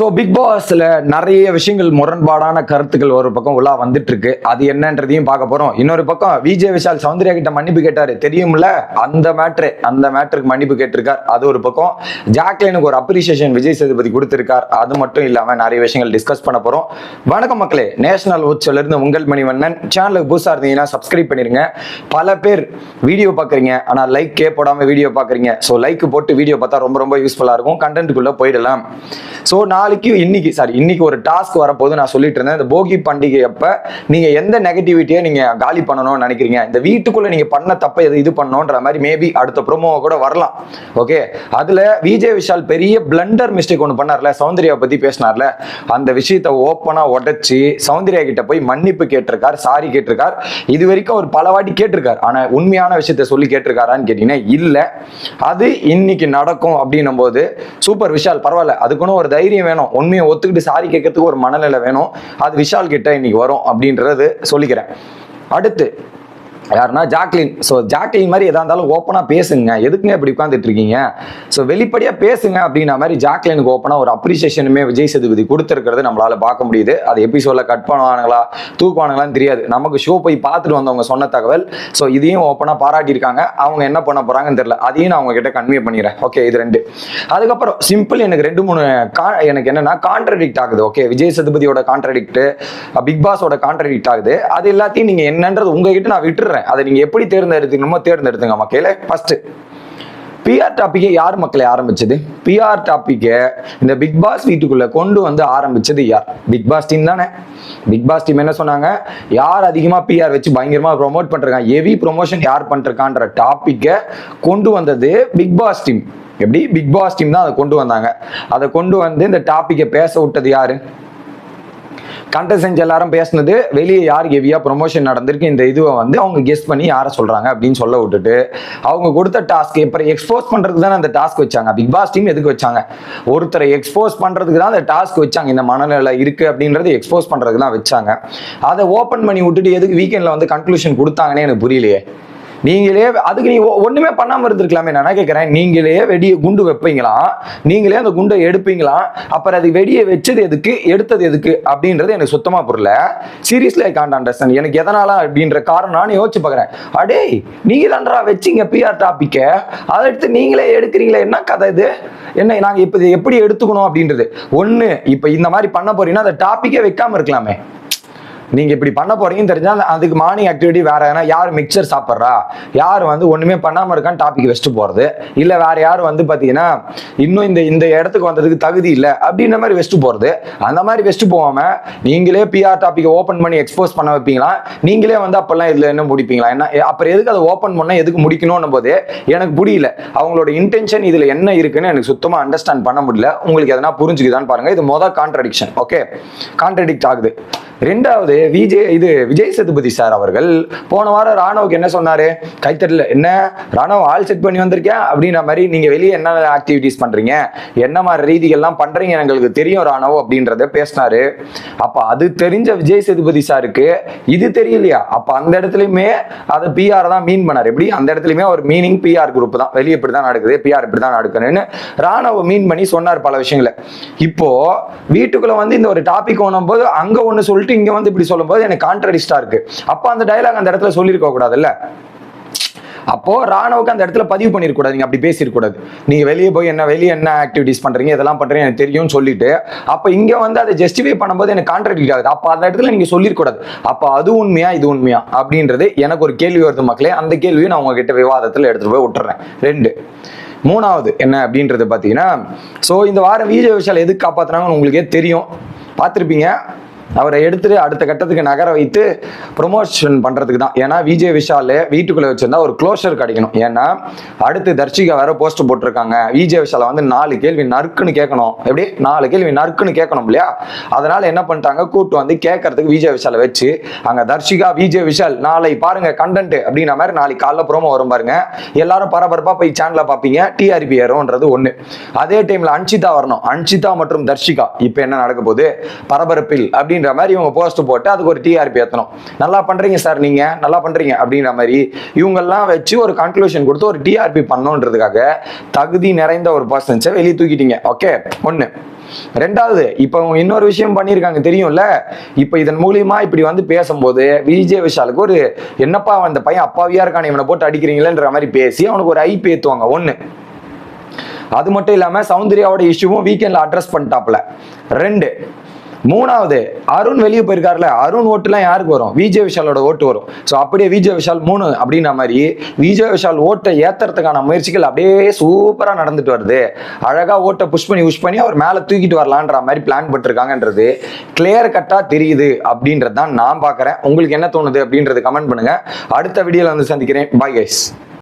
So big பாஸில் நிறைய விஷயங்கள் முரண்பாடான கருத்துக்கள் ஒரு பக்கம் உலா வந்துட்டு இருக்கு அது என்னன்றதையும் பார்க்க போறோம். இன்னொரு பக்கம் விஜய் விஷால் சௌந்தர்யா கிட்ட மன்னிப்பு கேட்டாரு. தெரியும்ல? அந்த மேட்ரு அந்த மேட்ருக்கு மன்னிப்பு கேட்டிருக்கார். அது ஒரு பக்கம். ஜாக்லினுக்கு ஒரு அப்ரிசியேஷன் விஜய் சேதுபதி கொடுத்திருக்கார். அது மட்டும் இல்லாமல் நிறைய விஷயங்கள் டிஸ்கஸ் பண்ண போறோம். வணக்கம் மக்களே. நேஷனல் உச்சில இருந்து உங்கள் மணிவண்ணன். சேனலுக்கு புதுசாக இருந்தீங்கன்னா சப்ஸ்கிரைப் பண்ணிருங்க. பல பேர் வீடியோ பாக்குறீங்க. ஆனால் லைக்கே போடாம வீடியோ பாக்குறீங்க. ஸோ லைக் போட்டு வீடியோ பார்த்தா ரொம்ப ரொம்ப யூஸ்ஃபுல்லா இருக்கும். கண்டென்ட்டுக்குள்ள போயிடலாம். ஸோ நான் நாளைக்கு இன்னைக்கு சாரி இன்னைக்கு ஒரு டாஸ்க் வரப்போது நான் சொல்லிட்டு இருந்தேன். இந்த போகி பண்டிகை அப்ப நீங்க எந்த நெகட்டிவிட்டியை நீங்க காலி பண்ணணும்னு நினைக்கிறீங்க? இந்த வீட்டுக்குள்ள நீங்க பண்ண தப்ப எது இது பண்ணோன்ற மாதிரி மேபி அடுத்த ப்ரோமோ கூட வரலாம். ஓகே அதுல விஜய் விஷால் பெரிய பிளண்டர் மிஸ்டேக் ஒன்று பண்ணார்ல சௌந்தர்யா பத்தி பேசினார்ல. அந்த விஷயத்தை ஓப்பனா உடைச்சு சௌந்தர்யா கிட்ட போய் மன்னிப்பு கேட்டிருக்கார் சாரி கேட்டிருக்கார். இது வரைக்கும் அவர் பல வாட்டி கேட்டிருக்கார். ஆனா உண்மையான விஷயத்த சொல்லி கேட்டிருக்காரான்னு கேட்டீங்கன்னா இல்ல. அது இன்னைக்கு நடக்கும் அப்படின்னும் போது சூப்பர் விஷால் பரவாயில்ல. அதுக்குன்னு ஒரு தைரியம் வேணும். உண்மையை ஒத்துக்கிட்டு சாரி கேட்கறதுக்கு ஒரு மனநிலை வேணும். அது விஷால் கிட்ட இன்னைக்கு வரும் அப்படின்றது சொல்லிக்கிறேன். அடுத்து யாருன்னா ஜாக்லின். ஸோ ஜாக்லின் மாதிரி எதா இருந்தாலும் ஓப்பனாக பேசுங்க. எதுக்குங்க இப்படி உட்காந்துட்டு இருக்கீங்க? ஸோ வெளிப்படையாக பேசுங்க அப்படின்ற மாதிரி ஜாக்லினுக்கு ஓப்பனாக ஒரு அப்ரிசியேஷனுமே விஜய் சேதுபதி கொடுத்துருக்கிறது நம்மளால பார்க்க முடியுது. அது எபிசோடில் கட் பண்ணுவானுங்களா தூக்குவானுங்களான்னு தெரியாது. நமக்கு ஷோ போய் பார்த்துட்டு வந்தவங்க சொன்ன தகவல். ஸோ இதையும் ஓப்பனாக பாராட்டியிருக்காங்க. அவங்க என்ன பண்ண போறாங்கன்னு தெரியல. அதையும் நான் அவங்ககிட்ட கன்வே பண்ணிடுறேன். ஓகே இது ரெண்டு. அதுக்கப்புறம் சிம்பிள் எனக்கு ரெண்டு மூணு கா எனக்கு என்னன்னா கான்ட்ரடிக்ட் ஆகுது. ஓகே விஜய் சேதுபதியோட கான்ட்ரடிக்ட் பிக் பாஸோட கான்ட்ரடிக்ட் ஆகுது. அது எல்லாத்தையும் நீங்க என்னன்றது உங்ககிட்ட நான் விட்டுறேன் அதை நீங்க எப்படி தேர்ந்தெடுத்துக்கணுமோ தேர்ந்தெடுத்துங்க மக்களே ஃபர்ஸ்ட் பிஆர் டாப்பிக்கை யார் மக்களை ஆரம்பிச்சது? பிஆர் டாப்பிக்கை இந்த பிக் பாஸ் வீட்டுக்குள்ள கொண்டு வந்து ஆரம்பிச்சது யார்? பிக் பாஸ் டீம் தானே. பிக் பாஸ் டீம் என்ன சொன்னாங்க? யார் அதிகமாக பிஆர் வச்சு பயங்கரமாக ப்ரொமோட் பண்ணிருக்காங்க ஹெவி ப்ரொமோஷன் யார் பண்ணிருக்கான்ற டாப்பிக்கை கொண்டு வந்தது பிக் பாஸ் டீம் எப்படி? பிக் பாஸ் டீம் தான் அதை கொண்டு வந்தாங்க. அதை கொண்டு வந்து இந்த டாப்பிக்கை பேச விட்டது யாரு? கண்டசென்ட் எல்லாரும் பேசினது வெளியே யார் ஹெவியா ப்ரொமோஷன் நடந்திருக்கு இந்த இதுவை வந்து அவங்க கெஸ் பண்ணி யாரை சொல்றாங்க அப்படின்னு சொல்ல விட்டுட்டு அவங்க கொடுத்த டாஸ்க் இப்போ எக்ஸ்போஸ் பண்றதுக்கு தானே அந்த டாஸ்க் வச்சாங்க. பிக் பாஸ் டீம் எதுக்கு வச்சாங்க? ஒருத்தரை எக்ஸ்போஸ் பண்றதுக்கு தான் அந்த டாஸ்க் வச்சாங்க. இந்த மனநிலை இருக்கு அப்படின்றது எக்ஸ்போஸ் பண்றதுக்கு தான் வச்சாங்க. அதை ஓப்பன் பண்ணி விட்டுட்டு எதுக்கு வீக்கெண்ட்ல வந்து கன்க்ளூஷன் கொடுத்தாங்கன்னே எனக்கு புரியலையே. நீங்களே அதுக்கு நீ ஒ- ஒண்ணுமே பண்ணாம இருந்திருக்கலாமே. நான் என்ன கேட்கிறேன்? நீங்களே வெடிய குண்டு வைப்பீங்களா? நீங்களே அந்த குண்டை எடுப்பீங்களா? அப்புறம் அது வெடியை வச்சது எதுக்கு? எடுத்தது எதுக்கு? அப்படின்றது எனக்கு சுத்தமா புரியல. சீரியஸ்லி ஐ காண்ட் அண்டர்ஸ்டாண்ட் எனக்கு எதனால அப்படின்ற காரணம் நான் யோசிச்சு பார்க்குறேன் அடே நீங்க தான்டா வச்சீங்க பிஆர் டாபிக்க அதை எடுத்து நீங்களே எடுக்கிறீங்களே. என்ன கதை இது? என்ன நாங்க இப்ப எப்படி எடுத்துக்கணும் அப்படின்றது? ஒண்ணு இப்போ இந்த மாதிரி பண்ண போறீங்கன்னா அந்த டாபிக்கே வைக்காம இருக்கலாமே. நீங்க இப்படி பண்ண போறீங்கன்னு தெரிஞ்சா அதுக்கு மார்னிங் ஆக்டிவிட்டி வேற ஏன்னா யார் மிக்சர் சாப்பிட்றா? யார் வந்து ஒண்ணுமே பண்ணாம இருக்கான்னு டாபிக் வச்சுட்டு போறது? இல்ல வேற யார் வந்து பாத்தீங்கன்னா இன்னும் இந்த இந்த இடத்துக்கு வந்ததுக்கு தகுதி இல்லை அப்படின்ற மாதிரி வச்சுட்டு போறது. அந்த மாதிரி வச்சுட்டு போகாம நீங்களே பிஆர் டாபிக் ஓபன் பண்ணி எக்ஸ்போஸ் பண்ண வைப்பீங்களா? நீங்களே வந்து அப்பெல்லாம் இதுல என்ன முடிப்பீங்களா? என்ன அப்புறம் எதுக்கு அதை ஓபன் பண்ண எதுக்கு முடிக்கணும் போது எனக்கு புரியல. அவங்களோட இன்டென்ஷன் இதுல என்ன இருக்குன்னு எனக்கு சுத்தமா அண்டர்ஸ்டாண்ட் பண்ண முடியல. உங்களுக்கு எதனா புரிஞ்சுக்குதான்னு பாருங்க. இது மொதல் கான்ட்ரடிக்ஷன் ஓகே கான்ட்ரடிக்ட் ஆகுது. ரெண்டாவது விஜய் இது விஜய் சேதுபதி சார் அவர்கள் போன வாரம் ராணுவுக்கு என்ன சொன்னாரு? கைத்தட்டல என்ன? ராணுவ ஆள் செட் பண்ணி வந்திருக்கேன் அப்படின்ற மாதிரி நீங்க வெளியே என்ன ஆக்டிவிட்டிஸ் பண்றீங்க? என்ன மாதிரி ரீதிகள்லாம் பண்றீங்க எங்களுக்கு தெரியும் ராணுவ அப்படின்றத பேசினாரு. அப்ப அது தெரிஞ்ச விஜய் சேதுபதி சாருக்கு இது தெரியலையா? அப்ப அந்த இடத்துலயுமே அதை பிஆர் தான் மீன் பண்ணார். எப்படி? அந்த இடத்துலயுமே ஒரு மீனிங் பிஆர் குரூப் தான். வெளியே இப்படி தான் நடக்குது பிஆர் இப்படி தான் நடக்கணும்னு ராணுவ மீன் பண்ணி சொன்னார் பல விஷயங்களை. இப்போ வீட்டுக்குள்ள வந்து இந்த ஒரு டாபிக் போது அங்க ஒண்ணு சொல்லிட்டு இங்க வந்து இப்படி சொல்லும்போது எனக்கு கான்ட்ரடிஸ்டா இருக்கு. அப்ப அந்த டைலாக் அந்த இடத்துல சொல்லியிருக்க கூடாதுல்ல? அப்போ ராணுவுக்கு அந்த இடத்துல பதிவு பண்ணிருக்கூடாது நீங்க அப்படி பேசியிருக்கூடாது நீங்க வெளியே போய் என்ன வெளியே என்ன ஆக்டிவிட்டிஸ் பண்றீங்க இதெல்லாம் பண்றீங்க எனக்கு தெரியும்னு சொல்லிட்டு அப்ப இங்க வந்து அதை ஜஸ்டிஃபை பண்ணும்போது எனக்கு கான்ட்ராக்ட் ஆகுது. அப்ப அந்த இடத்துல நீங்க சொல்லிருக்கூடாது அப்ப அது உண்மையா இது உண்மையா அப்படின்றது எனக்கு ஒரு கேள்வி வருது மக்களே. அந்த கேள்வியை நான் உங்ககிட்ட விவாதத்துல எடுத்துட்டு போய் விட்டுறேன். ரெண்டு. மூணாவது என்ன அப்படின்றது பார்த்தீங்கன்னா ஸோ இந்த வாரம் விஜய் விஷால் எதுக்கு காப்பாத்துறாங்கன்னு உங்களுக்கே தெரியும். பார்த்துருப்பீங்க. அவரை எடுத்துட்டு அடுத்த கட்டத்துக்கு நகர வைத்து ப்ரொமோஷன் பண்றதுக்கு தான். ஏன்னா விஜய் விஷால் வீட்டுக்குள்ள வச்சிருந்தா ஒரு க்ளோஷர் கிடைக்கணும். ஏன்னா அடுத்து தர்ஷிகா வேற போஸ்ட் போட்டிருக்காங்க. விஜய் விஷாலை வந்து நாலு கேள்வி நறுக்குன்னு கேட்கணும். எப்படி? நாலு கேள்வி நறுக்குன்னு கேட்கணும் இல்லையா? அதனால என்ன பண்ணிட்டாங்க? கூட்டு வந்து கேட்கறதுக்கு விஜய் விஷாலை வச்சு அங்க தர்ஷிகா விஜய் விஷால் நாளை பாருங்க கண்டென்ட் அப்படின்ற மாதிரி நாளைக்கு காலைல ப்ரோமோ வரும் பாருங்க. எல்லாரும் பரபரப்பா போய் சேனல்ல பாப்பீங்க. டிஆர்பி ஏறும்ன்றது ஒண்ணு. அதே டைம்ல அன்ஷிதா வரணும். அன்ஷிதா மற்றும் தர்ஷிகா. இப்போ என்ன நடக்க போகுது? பரபரப்பில் அப்படின்ற மாதிரி இவங்க போஸ்ட் போட்டு அதுக்கு ஒரு டிஆர்பி ஏற்றணும் நல்லா பண்ணுறீங்க சார் நீங்கள் நல்லா பண்ணுறீங்க அப்படின்ற மாதிரி இவங்கெல்லாம் வச்சு ஒரு கன்க்ளூஷன் கொடுத்து ஒரு டிஆர்பி பண்ணணுன்றதுக்காக தகுதி நிறைந்த ஒரு பர்சன்ஸை வெளியே தூக்கிட்டீங்க. ஓகே ஒன்று ரெண்டாவது இப்போ இன்னொரு விஷயம் பண்ணியிருக்காங்க. தெரியும்ல? இப்போ இதன் மூலியமா இப்படி வந்து பேசும்போது விஜய் விஷாலுக்கு ஒரு என்னப்பா அந்த பையன் அப்பாவியா இருக்கான இவனை போட்டு அடிக்கிறீங்களேன்ற மாதிரி பேசி அவனுக்கு ஒரு ஐ ஏத்துவாங்க. ஒண்ணு. அது மட்டும் இல்லாம சௌந்தர்யாவோட இஷ்யூவும் வீக்கெண்ட்ல அட்ரஸ் பண்ணிட்டாப்ல ரெண்டு மூணாவது அருண் வெளியே போயிருக்காருல அருண் ஓட்டுலாம் யாருக்கு வரும்? விஜய் விஷாலோட ஓட்டு வரும். ஸோ அப்படியே விஜய் விஷால் மூணு அப்படின்ற மாதிரி விஜய் விஷால் ஓட்டை ஏத்துறதுக்கான முயற்சிகள் அப்படியே சூப்பராக நடந்துட்டு வருது. அழகாக ஓட்டை புஷ் பண்ணி புஷ் பண்ணி அவர் மேலே தூக்கிட்டு வரலான்ற மாதிரி பிளான் பண்ணிருக்காங்கன்றது கிளியர் கட்டாக தெரியுது அப்படின்றது தான் நான் பார்க்குறேன். உங்களுக்கு என்ன தோணுது அப்படின்றது கமெண்ட் பண்ணுங்க. அடுத்த வீடியோவில் வந்து சந்திக்கிறேன். Bye guys